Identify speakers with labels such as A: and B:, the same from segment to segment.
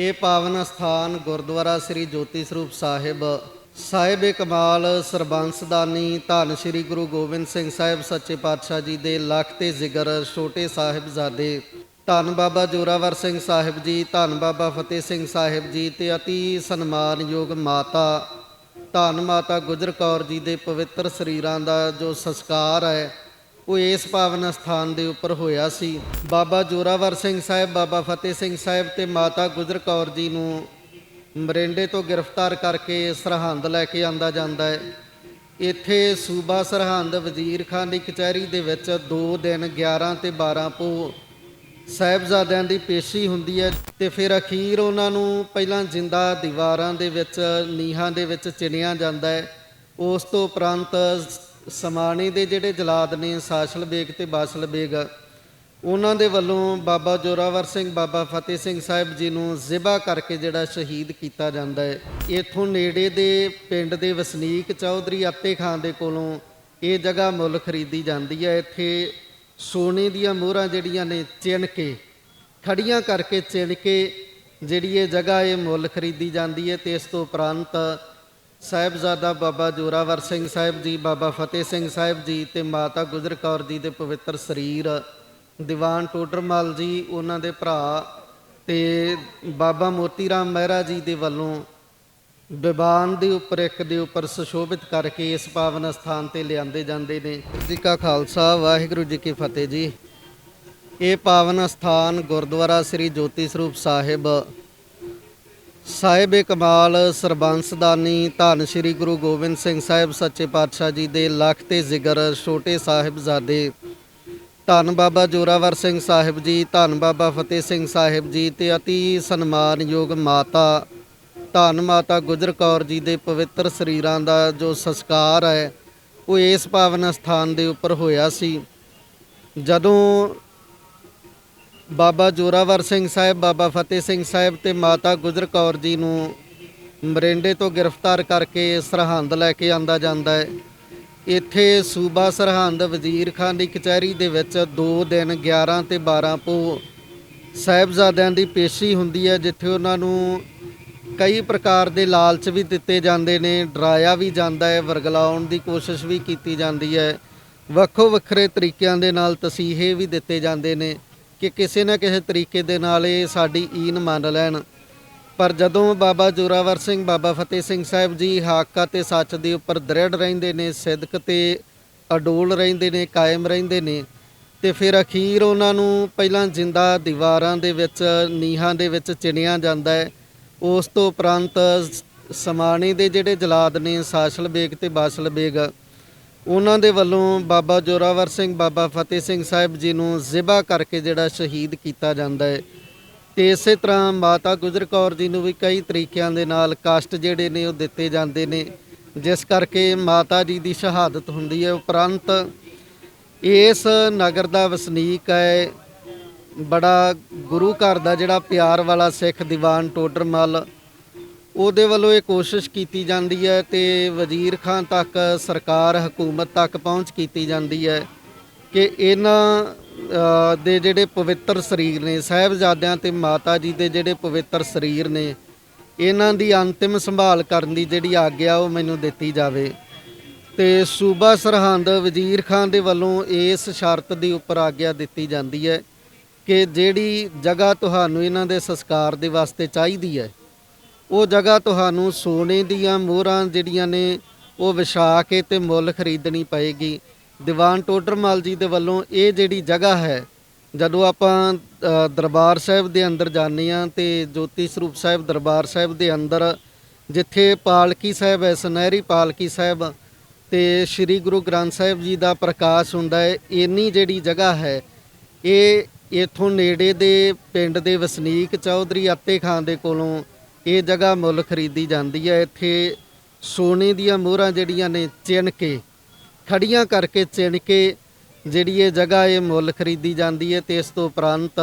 A: ਇਹ ਪਾਵਨ ਸਥਾਨ ਗੁਰਦੁਆਰਾ ਸ੍ਰੀ ਜੋਤੀ ਸਰੂਪ ਸਾਹਿਬ ਸਾਹਿਬ ਕਮਾਲ ਸਰਬੰਸਦਾਨੀ ਧੰਨ ਸ੍ਰੀ ਗੁਰੂ ਗੋਬਿੰਦ ਸਿੰਘ ਸਾਹਿਬ ਸੱਚੇ ਪਾਤਸ਼ਾਹ ਜੀ ਦੇ ਲੱਖ ਤੇ ਜ਼ਿਕਰ ਛੋਟੇ ਸਾਹਿਬਜ਼ਾਦੇ, ਧੰਨ ਬਾਬਾ ਜੋਰਾਵਰ ਸਿੰਘ ਸਾਹਿਬ ਜੀ, ਧੰਨ ਬਾਬਾ ਫਤਿਹ ਸਿੰਘ ਸਾਹਿਬ ਜੀ ਤੇ ਅਤੀ ਸਨਮਾਨਯੋਗ ਮਾਤਾ, ਧੰਨ ਮਾਤਾ ਗੁਜਰ ਕੌਰ ਜੀ ਦੇ ਪਵਿੱਤਰ ਸਰੀਰਾਂ ਦਾ ਜੋ ਸੰਸਕਾਰ ਹੈ ਉਹ ਇਸ ਪਾਵਨ ਸਥਾਨ ਦੇ ਉੱਪਰ ਹੋਇਆ ਸੀ। ਬਾਬਾ ਜੋਰਾਵਰ ਸਿੰਘ ਸਾਹਿਬ, ਬਾਬਾ ਫਤਿਹ ਸਿੰਘ ਸਾਹਿਬ ਤੇ ਮਾਤਾ ਗੁਜਰ ਕੌਰ ਜੀ ਨੂੰ ਮਰਿੰਡੇ ਤੋਂ ਗ੍ਰਿਫਤਾਰ ਕਰਕੇ ਸਰਹੰਦ ਲੈ ਕੇ ਆਂਦਾ ਜਾਂਦਾ ਹੈ। ਇੱਥੇ ਸੂਬਾ ਸਰਹੰਦ ਵਜ਼ੀਰ ਖਾਨ ਦੀ ਕਚਹਿਰੀ ਦੇ ਵਿੱਚ 2 ਦਿਨ 11 ਤੇ 12 ਪੋ ਸਾਹਿਬਜ਼ਾਦਿਆਂ ਦੀ ਪੇਸ਼ੀ ਹੁੰਦੀ ਹੈ ਤੇ ਫਿਰ ਅਖੀਰ ਉਹਨਾਂ ਨੂੰ ਪਹਿਲਾਂ ਜਿੰਦਾ ਦੀਵਾਰਾਂ ਦੇ ਵਿੱਚ, ਨੀਹਾਂ ਦੇ ਵਿੱਚ ਚਿਣਿਆ ਜਾਂਦਾ ਹੈ। ਉਸ ਤੋਂ ਉਪਰੰਤ ਸਮਾਣੇ ਦੇ ਜਿਹੜੇ ਜਲਾਦ ਨੇ, ਸਾਸ਼ਲ ਬੇਗ ਤੇ ਬਾਸ਼ਲ ਬੇਗ, ਉਹਨਾਂ ਦੇ ਵੱਲੋਂ ਬਾਬਾ ਜੋਰਾਵਰ ਸਿੰਘ, ਬਾਬਾ ਫਤਿਹ ਸਿੰਘ ਸਾਹਿਬ ਜੀ ਨੂੰ ਜ਼ਿਬਾ ਕਰਕੇ ਜਿਹੜਾ ਸ਼ਹੀਦ ਕੀਤਾ ਜਾਂਦਾ ਹੈ। ਇਥੋਂ ਨੇੜੇ ਦੇ ਪਿੰਡ ਦੇ ਵਸਨੀਕ ਚੌਧਰੀ ਆਪੇ ਖਾਨ ਦੇ ਕੋਲੋਂ ਇਹ ਜਗ੍ਹਾ ਮੁੱਲ ਖਰੀਦੀ ਜਾਂਦੀ ਹੈ। ਇੱਥੇ ਸੋਨੇ ਦੀਆਂ ਮੋਹਰਾਂ ਜਿਹੜੀਆਂ ਨੇ, ਚਿਣ ਕੇ ਖੜੀਆਂ ਕਰਕੇ ਚਿਣ ਕੇ ਜਿਹੜੀ ਇਹ ਜਗ੍ਹਾ ਇਹ ਮੁੱਲ ਖਰੀਦੀ ਜਾਂਦੀ ਹੈ ਤੇ ਇਸ ਤੋਂ ਉਪਰੰਤ ਸਾਹਿਬਜ਼ਾਦਾ ਬਾਬਾ ਜੋਰਾਵਰ ਸਿੰਘ ਸਾਹਿਬ ਜੀ, ਬਾਬਾ ਫਤਿਹ ਸਿੰਘ ਸਾਹਿਬ ਜੀ ਤੇ ਮਾਤਾ ਗੁਜਰ ਕੌਰ ਜੀ ਦੇ ਪਵਿੱਤਰ ਸਰੀਰ, ਦੀਵਾਨ ਟੋਡਰਮਲ ਜੀ, ਉਹਨਾਂ ਦੇ ਭਰਾ ਤੇ ਬਾਬਾ ਮੋਤੀ ਰਾਮ ਮਹਿਰਾ ਜੀ ਦੇ ਵੱਲੋਂ ਵਿਵਾਨ ਦੇ ਉੱਪਰ, ਇੱਕ ਦੇ ਉੱਪਰ ਸੁਸ਼ੋਭਿਤ ਕਰਕੇ ਇਸ ਪਾਵਨ ਸਥਾਨ ਤੇ ਲਿਆਂਦੇ ਜਾਂਦੇ ਨੇ। ਜੀ ਕਾ ਖਾਲਸਾ, ਵਾਹਿਗੁਰੂ ਜੀ ਕੀ ਫਤਿਹ ਜੀ। ਇਹ ਪਾਵਨ ਸਥਾਨ ਗੁਰਦੁਆਰਾ ਸ੍ਰੀ ਜੋਤੀ ਸਰੂਪ ਸਾਹਿਬ ਸਾਹਿਬ ਕਮਾਲ ਸਰਬੰਸਦਾਨੀ ਧੰਨ ਸ੍ਰੀ ਗੁਰੂ ਗੋਬਿੰਦ ਸਿੰਘ ਸਾਹਿਬ ਸੱਚੇ ਪਾਤਸ਼ਾਹ ਜੀ ਦੇ ਲੱਖ ਤੇ ਜ਼ਿਕਰ ਛੋਟੇ ਸਾਹਿਬਜ਼ਾਦੇ। ਧੰਨ ਬਾਬਾ ਜੋਰਾਵਰ ਸਿੰਘ ਸਾਹਿਬ ਜੀ, ਧੰਨ ਬਾਬਾ ਫਤਿਹ ਸਿੰਘ ਸਾਹਿਬ ਜੀ ਤੇ ਅਤੀ ਸਨਮਾਨਯੋਗ ਮਾਤਾ। ਧੰਨ ਮਾਤਾ ਗੁਜਰ ਕੌਰ ਜੀ ਦੇ ਪਵਿੱਤਰ ਸਰੀਰਾਂ ਦਾ ਜੋ ਸੰਸਕਾਰ ਹੈ, ਉਹ ਇਸ ਪਾਵਨ ਸਥਾਨ ਦੇ ਉੱਪਰ ਹੋਇਆ ਸੀ। ਜਦੋਂ ਬਾਬਾ ਜੋਰਾਵਰ ਸਿੰਘ ਸਾਹਿਬ, ਬਾਬਾ ਫਤਿਹ ਸਿੰਘ ਸਾਹਿਬ ਤੇ ਮਾਤਾ ਗੁਜਰ ਕੌਰ ਜੀ ਨੂੰ ਮਰਿੰਡੇ ਤੋਂ ਗ੍ਰਿਫਤਾਰ ਕਰਕੇ ਸਰਹੰਦ ਲੈ ਕੇ ਆਂਦਾ ਜਾਂਦਾ ਹੈ। ਇੱਥੇ ਸੂਬਾ ਸਰਹੰਦ ਵਜ਼ੀਰ ਖਾਨ ਦੀ ਕਚਹਿਰੀ ਦੇ ਵਿੱਚ 2 ਦਿਨ 11 ਤੇ 12 ਪੋ ਸਾਹਿਬਜ਼ਾਦਿਆਂ ਦੀ ਪੇਸ਼ੀ ਹੁੰਦੀ ਹੈ, ਜਿੱਥੇ ਉਹਨਾਂ ਨੂੰ ਕਈ ਪ੍ਰਕਾਰ ਦੇ ਲਾਲਚ ਵੀ ਦਿੱਤੇ ਜਾਂਦੇ ਨੇ, ਡਰਾਇਆ ਵੀ ਜਾਂਦਾ ਹੈ, ਵਰਗਲਾਉਣ ਦੀ ਕੋਸ਼ਿਸ਼ ਵੀ ਕੀਤੀ ਜਾਂਦੀ ਹੈ। ਵੱਖੋ ਵੱਖਰੇ ਤਰੀਕਿਆਂ ਦੇ ਨਾਲ ਤਸੀਹੇ ਵੀ ਦਿੱਤੇ ਜਾਂਦੇ ਨੇ। ਕਿ ਕਿਸੇ ਨਾ ਕਿਸੇ ਤਰੀਕੇ ਦੇ ਨਾਲ ਇਹ ਸਾਡੀ ਈਨ ਮੰਨ ਲੈਣ। ਪਰ ਜਦੋਂ ਬਾਬਾ ਜੋਰਾਵਰ ਸਿੰਘ, ਬਾਬਾ ਫਤਿਹ ਸਿੰਘ ਸਾਹਿਬ ਜੀ ਹਾਕਾ ਅਤੇ ਸੱਚ ਦੇ ਉੱਪਰ ਦ੍ਰਿੜ ਰਹਿੰਦੇ ਨੇ, ਸਿਦਕ ਤੇ ਅਡੋਲ ਰਹਿੰਦੇ ਨੇ, ਕਾਇਮ ਰਹਿੰਦੇ ਨੇ, ਤੇ ਫਿਰ ਅਖੀਰ ਉਹਨਾਂ ਨੂੰ ਪਹਿਲਾਂ ਜਿੰਦਾ ਦੀਵਾਰਾਂ ਦੇ ਵਿੱਚ, ਨੀਹਾਂ ਦੇ ਵਿੱਚ ਚਿਣਿਆ ਜਾਂਦਾ ਹੈ। ਉਸ ਤੋਂ ਉਪਰੰਤ ਸਮਾਣੇ ਦੇ ਜਿਹੜੇ ਜਲਾਦ ਨੇ ਸਾਸ਼ਲ ਬੇਗ ਤੇ ਬਾਸ਼ਲ ਬੇਗ ਉਹਨਾਂ ਦੇ ਵੱਲੋਂ ਬਾਬਾ ਜੋਰਾਵਰ ਸਿੰਘ, ਬਾਬਾ ਫਤਿਹ ਸਿੰਘ ਸਾਹਿਬ ਜੀ ਨੂੰ ਜ਼ਿਬਾ ਕਰਕੇ ਜਿਹੜਾ ਸ਼ਹੀਦ ਕੀਤਾ ਜਾਂਦਾ ਹੈ। ਤੇ ਇਸੇ ਤਰ੍ਹਾਂ ਮਾਤਾ ਗੁਜਰ ਕੌਰ ਜੀ ਨੂੰ ਵੀ ਕਈ ਤਰੀਕਿਆਂ ਦੇ ਨਾਲ ਕਸ਼ਟ ਜਿਹੜੇ ਨੇ ਉਹ ਦਿੱਤੇ ਜਾਂਦੇ ਨੇ, ਜਿਸ ਕਰਕੇ ਮਾਤਾ ਜੀ ਦੀ ਸ਼ਹਾਦਤ ਹੁੰਦੀ ਹੈ। ਉਪਰੰਤ ਇਸ ਨਗਰ ਦਾ ਵਸਨੀਕ ਹੈ, ਬੜਾ ਗੁਰੂ ਘਰ ਦਾ ਜਿਹੜਾ ਪਿਆਰ ਵਾਲਾ ਸਿੱਖ ਦੀਵਾਨ ਟੋਡਰਮਲ ਉਹਦੇ ਵੱਲੋਂ ਇਹ ਕੋਸ਼ਿਸ਼ ਕੀਤੀ ਜਾਂਦੀ ਹੈ ਤੇ ਵਜ਼ੀਰ ਖਾਨ ਤੱਕ, ਸਰਕਾਰ, ਹਕੂਮਤ ਤੱਕ ਪਹੁੰਚ ਕੀਤੀ ਜਾਂਦੀ ਹੈ ਕਿ ਇਹਨਾਂ ਦੇ ਜਿਹੜੇ ਪਵਿੱਤਰ ਸਰੀਰ ਨੇ, ਸਾਹਿਬਜ਼ਾਦਿਆਂ ਤੇ ਮਾਤਾ ਜੀ ਦੇ ਜਿਹੜੇ ਪਵਿੱਤਰ ਸਰੀਰ ਨੇ, ਇਹਨਾਂ ਦੀ ਅੰਤਿਮ ਸੰਭਾਲ ਕਰਨ ਦੀ ਜਿਹੜੀ ਆਗਿਆ ਉਹ ਮੈਨੂੰ ਦਿੱਤੀ ਜਾਵੇ। ਤੇ ਸੂਬਾ ਸਰਹੰਦ ਵਜ਼ੀਰ ਖਾਨ ਦੇ ਵੱਲੋਂ ਇਸ ਸ਼ਰਤ ਦੇ ਉੱਪਰ ਆਗਿਆ ਦਿੱਤੀ ਜਾਂਦੀ ਹੈ ਕਿ ਜਿਹੜੀ ਜਗ੍ਹਾ ਤੁਹਾਨੂੰ ਇਹਨਾਂ ਦੇ ਸੰਸਕਾਰ ਦੇ ਵਾਸਤੇ ਚਾਹੀਦੀ ਹੈ ਉਹ ਜਗ੍ਹਾ ਤੁਹਾਨੂੰ ਸੋਨੇ ਦੀਆਂ ਮੋਹਰਾਂ ਜਿਹੜੀਆਂ ਨੇ, ਉਹ ਵਿਛਾ ਕੇ ਤੇ ਮੁੱਲ ਖਰੀਦਣੀ ਪਏਗੀ। ਦੀਵਾਨ ਟੋਡਰਮਲ ਜੀ ਦੇ ਵੱਲੋਂ ਇਹ ਜਿਹੜੀ ਜਗ੍ਹਾ ਹੈ, ਜਦੋਂ ਆਪਾਂ ਦਰਬਾਰ ਸਾਹਿਬ ਦੇ ਅੰਦਰ ਜਾਂਦੇ ਆ ਤੇ ਜੋਤੀ ਸਰੂਪ ਸਾਹਿਬ ਦਰਬਾਰ ਸਾਹਿਬ ਦੇ ਅੰਦਰ, ਜਿੱਥੇ ਪਾਲਕੀ ਸਾਹਿਬ ਹੈ, ਸੁਨਹਿਰੀ ਪਾਲਕੀ ਸਾਹਿਬ, ਤੇ ਸ੍ਰੀ ਗੁਰੂ ਗ੍ਰੰਥ ਸਾਹਿਬ ਜੀ ਦਾ ਪ੍ਰਕਾਸ਼ ਹੁੰਦਾ ਹੈ, ਇੰਨੀ ਜਿਹੜੀ ਜਗ੍ਹਾ ਹੈ, ਇਹ ਇਥੋਂ ਨੇੜੇ ਦੇ ਪਿੰਡ ਦੇ ਵਸਨੀਕ ਚੌਧਰੀ ਅੱਤੇ ਖਾਨ ਦੇ ਕੋਲੋਂ ਇਹ ਜਗ੍ਹਾ ਮੁੱਲ ਖਰੀਦੀ ਜਾਂਦੀ ਹੈ। ਇੱਥੇ ਸੋਨੇ ਦੀਆਂ ਮੋਹਰਾਂ ਜਿਹੜੀਆਂ ਨੇ, ਚਿਣ ਕੇ ਖੜੀਆਂ ਕਰਕੇ ਚਿਣ ਕੇ ਜਿਹੜੀ ਇਹ ਜਗ੍ਹਾ ਇਹ ਮੁੱਲ ਖਰੀਦੀ ਜਾਂਦੀ ਹੈ ਤੇ ਇਸ ਤੋਂ ਉਪਰੰਤ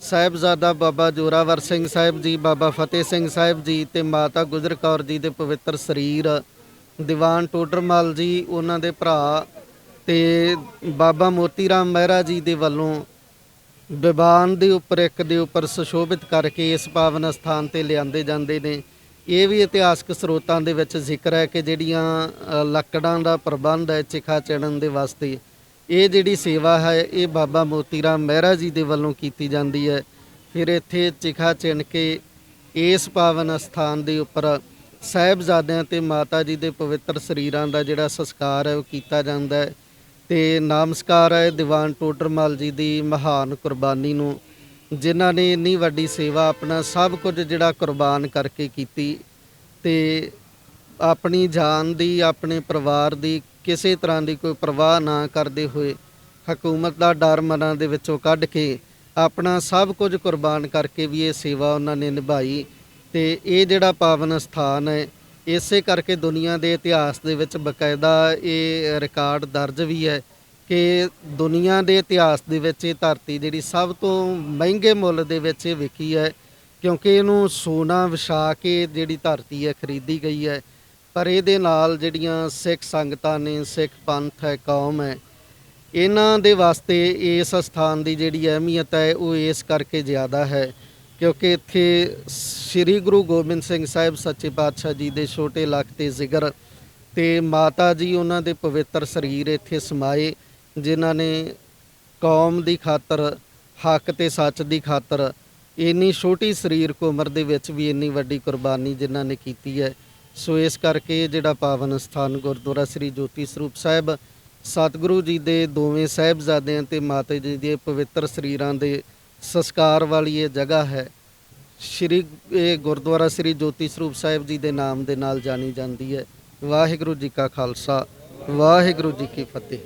A: ਸਾਹਿਬਜ਼ਾਦਾ ਬਾਬਾ ਜੋਰਾਵਰ ਸਿੰਘ ਸਾਹਿਬ ਜੀ, ਬਾਬਾ ਫਤਿਹ ਸਿੰਘ ਸਾਹਿਬ ਜੀ ਤੇ ਮਾਤਾ ਗੁਜਰ ਕੌਰ ਜੀ ਦੇ ਪਵਿੱਤਰ ਸਰੀਰ, ਦੀਵਾਨ ਟੋਡਰਮਲ ਜੀ, ਉਹਨਾਂ ਦੇ ਭਰਾ ਤੇ ਬਾਬਾ ਮੋਤੀ ਰਾਮ ਮਹਿਰਾ ਜੀ ਦੇ ਵੱਲੋਂ ਵਿਵਾਨ ਦੇ ਉੱਪਰ, ਇੱਕ ਦੇ ਉੱਪਰ ਸੁਸ਼ੋਭਿਤ ਕਰਕੇ ਇਸ ਪਾਵਨ ਸਥਾਨ ਤੇ ਲਿਆਂਦੇ ਜਾਂਦੇ ਨੇ। ਇਹ ਵੀ ਇਤਿਹਾਸਕ ਸਰੋਤਾਂ ਦੇ ਵਿੱਚ ਜ਼ਿਕਰ ਹੈ ਕਿ ਜਿਹੜੀਆਂ ਲੱਕੜਾਂ ਦਾ ਪ੍ਰਬੰਧ ਹੈ ਚਿਖਾ ਚੜਨ ਦੇ ਵਾਸਤੇ, ਇਹ ਜਿਹੜੀ ਸੇਵਾ ਹੈ, ਇਹ ਬਾਬਾ ਮੋਤੀ ਰਾਮ ਮਹਿਰਾ ਜੀ ਦੇ ਵੱਲੋਂ ਕੀਤੀ ਜਾਂਦੀ ਹੈ। ਫਿਰ ਇੱਥੇ ਚਿਖਾ ਚਿਣ ਕੇ ਇਸ ਪਾਵਨ ਸਥਾਨ ਦੇ ਉੱਪਰ ਸਾਹਿਬਜ਼ਾਦਿਆਂ ਤੇ ਮਾਤਾ ਜੀ ਦੇ ਪਵਿੱਤਰ ਸਰੀਰਾਂ ਦਾ ਜਿਹੜਾ ਸੰਸਕਾਰ ਹੈ, ਉਹ ਕੀਤਾ ਜਾਂਦਾ ਹੈ। ਤੇ ਨਾਮਸਕਾਰ ਹੈ ਦੀਵਾਨ ਟੋਡਰਮਲ ਜੀ ਦੀ ਮਹਾਨ ਕੁਰਬਾਨੀ ਨੂੰ, ਜਿਨ੍ਹਾਂ ਨੇ ਇੰਨੀ ਵੱਡੀ ਸੇਵਾ ਆਪਣਾ ਸਭ ਕੁਝ ਜਿਹੜਾ ਕੁਰਬਾਨ ਕਰਕੇ ਕੀਤੀ ਤੇ ਆਪਣੀ ਜਾਨ ਦੀ, ਆਪਣੇ ਪਰਿਵਾਰ ਦੀ ਕਿਸੇ ਤਰ੍ਹਾਂ ਦੀ ਕੋਈ ਪਰਵਾਹ ਨਾ ਕਰਦੇ ਹੋਏ ਹਕੂਮਤ ਦਾ ਡਰ ਮਨਾਂ ਦੇ ਵਿੱਚੋਂ ਕੱਢ ਕੇ ਆਪਣਾ ਸਭ ਕੁਝ ਕੁਰਬਾਨ ਕਰਕੇ ਵੀ ਇਹ ਸੇਵਾ ਉਹਨਾਂ ਨੇ ਨਿਭਾਈ ਤੇ ਇਹ ਜਿਹੜਾ ਪਾਵਨ ਸਥਾਨ ਹੈ ਇਸੇ ਕਰਕੇ ਦੁਨੀਆ ਦੇ ਇਤਿਹਾਸ ਦੇ ਵਿੱਚ ਬਕਾਇਦਾ ਇਹ ਰਿਕਾਰਡ ਦਰਜ ਵੀ ਹੈ ਕਿ ਦੁਨੀਆ ਦੇ ਇਤਿਹਾਸ ਦੇ ਵਿੱਚ ਇਹ ਧਰਤੀ ਜਿਹੜੀ ਸਭ ਤੋਂ ਮਹਿੰਗੇ ਮੁੱਲ ਦੇ ਵਿੱਚ ਇਹ ਵਿਕੀ ਹੈ, ਕਿਉਂਕਿ ਇਹਨੂੰ ਸੋਨਾ ਵਿਛਾ ਕੇ ਜਿਹੜੀ ਧਰਤੀ ਹੈ ਖਰੀਦੀ ਗਈ ਹੈ। ਪਰ ਇਹਦੇ ਨਾਲ ਜਿਹੜੀਆਂ ਸਿੱਖ ਸੰਗਤਾਂ ਨੇ, ਸਿੱਖ ਪੰਥ ਹੈ, ਕੌਮ ਹੈ, ਇਹਨਾਂ ਦੇ ਵਾਸਤੇ ਇਸ ਸਥਾਨ ਦੀ ਜਿਹੜੀ ਅਹਿਮੀਅਤ ਹੈ ਉਹ ਇਸ ਕਰਕੇ ਜ਼ਿਆਦਾ ਹੈ, ਕਿਉਂਕਿ ਇੱਥੇ ਸ੍ਰੀ ਗੁਰੂ ਗੋਬਿੰਦ ਸਿੰਘ ਸਾਹਿਬ ਸੱਚੇ ਪਾਤਸ਼ਾਹ ਜੀ ਦੇ ਛੋਟੇ ਲੱਖ ਤੇ ਜ਼ਿਕਰ ਤੇ ਮਾਤਾ ਜੀ ਉਹਨਾਂ ਦੇ ਪਵਿੱਤਰ ਸਰੀਰ ਇੱਥੇ ਸਮਾਏ, ਜਿਨ੍ਹਾਂ ਨੇ ਕੌਮ ਦੀ ਖਾਤਰ, ਹੱਕ ਤੇ ਸੱਚ ਦੀ ਖਾਤਰ ਇੰਨੀ ਛੋਟੀ ਸਰੀਰਕ ਉਮਰ ਦੇ ਵਿੱਚ ਵੀ ਇੰਨੀ ਵੱਡੀ ਕੁਰਬਾਨੀ ਜਿਨ੍ਹਾਂ ਨੇ ਕੀਤੀ ਹੈ। ਸੋ ਇਸ ਕਰਕੇ ਇਹ ਜਿਹੜਾ ਪਾਵਨ ਸਥਾਨ ਗੁਰਦੁਆਰਾ ਸ੍ਰੀ ਜੋਤੀ ਸਰੂਪ ਸਾਹਿਬ, ਸਤਿਗੁਰੂ ਜੀ ਦੇ ਦੋਵੇਂ ਸਾਹਿਬਜ਼ਾਦਿਆਂ ਤੇ ਮਾਤਾ ਜੀ ਦੇ ਪਵਿੱਤਰ ਸਰੀਰਾਂ ਦੇ ਸੰਸਕਾਰ ਵਾਲੀ ਇਹ ਜਗ੍ਹਾ ਹੈ। ਸ਼੍ਰੀ, ਇਹ ਗੁਰਦੁਆਰਾ ਸ੍ਰੀ ਜੋਤੀ ਸਰੂਪ ਸਾਹਿਬ ਜੀ ਦੇ ਨਾਮ ਦੇ ਨਾਲ ਜਾਣੀ ਜਾਂਦੀ ਹੈ। ਵਾਹਿਗੁਰੂ ਜੀ ਕਾ ਖਾਲਸਾ, ਵਾਹਿਗੁਰੂ ਜੀ ਕੀ ਫਤਿਹ।